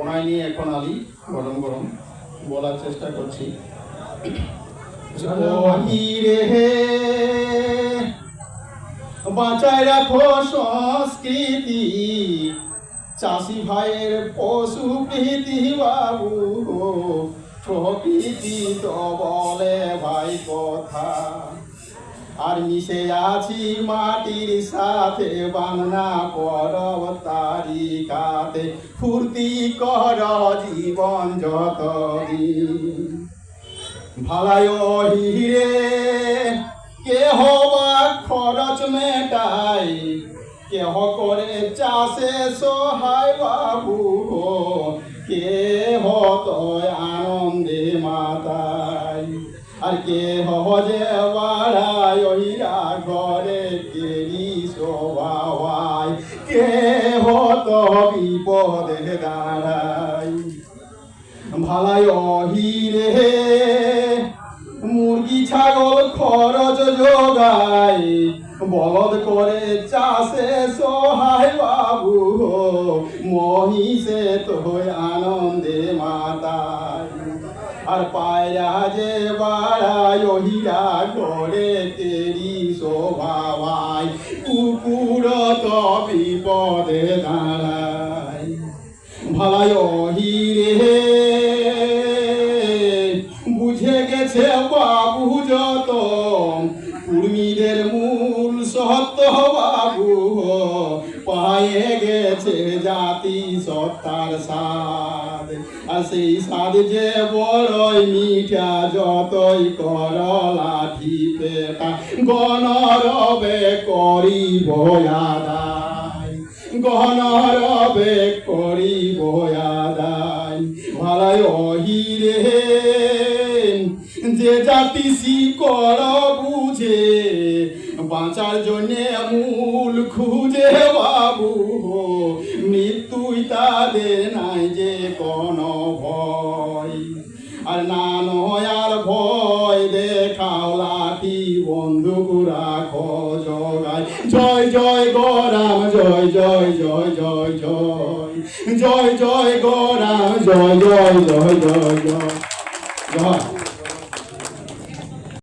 ওনায় নিয়ে এখন আলি, গরম গরম বলার চেষ্টা করছি। হে বাঁচায় রাখো সংস্কৃতি। চাষি ভাইয়ের পশু প্রীতি বাবু প্রকৃতি তো বলে ভাই কথা। আর মিশে আছি মাটির সাথে, বাংলা পরব তারিকাতে ফুর্তি কর জীবন যত ভালাই হিরে, কেহ বা খরচ মেটাই। কেহ করে চাষে সহায় বাবু কেহ তো আনন্দে মাতাই। আর কেহ যে ঘরে কেরি শোভাওয়াই, কেহ তো বিপদে দাঁড়াই। ভালাই অহিরে, মুরগি, ছাগল খরচ যোগায় বলদ করে চাষে সহায় বাবু মহিষে তো আনন্দে মাতায় আর পায়রা যে বাড়ায় ওহিরা করে তেরি শোভাবাই কুকুর তো বিপদে দাঁড়ায় ভালাই অহিরে বুঝে গেছে বাবু যত কুর্মীদের মূল সত্য গেছে জাতি সত্তার স্বাদ। আর সেই স্বাদ যে বড়ই মিঠা, যতই কর লাঠি পেটা গণরবে করিব আদায়। গণরবে করিব আদায়। ভালাই অহিরে, যে জাতি শিকড় বুঝে, বাঁচার জন্যে মূল খুঁজে বাবু তাদের নাই যে কোনো ভয়। আর না নয় আর ভয়, দেখাও লাঠি বন্দুক রাখো জগায় জয় জয় গরাম জয় জয় জয় জয় জয়। জয় জয় গরাম জয় জয় জয় জয় জয়।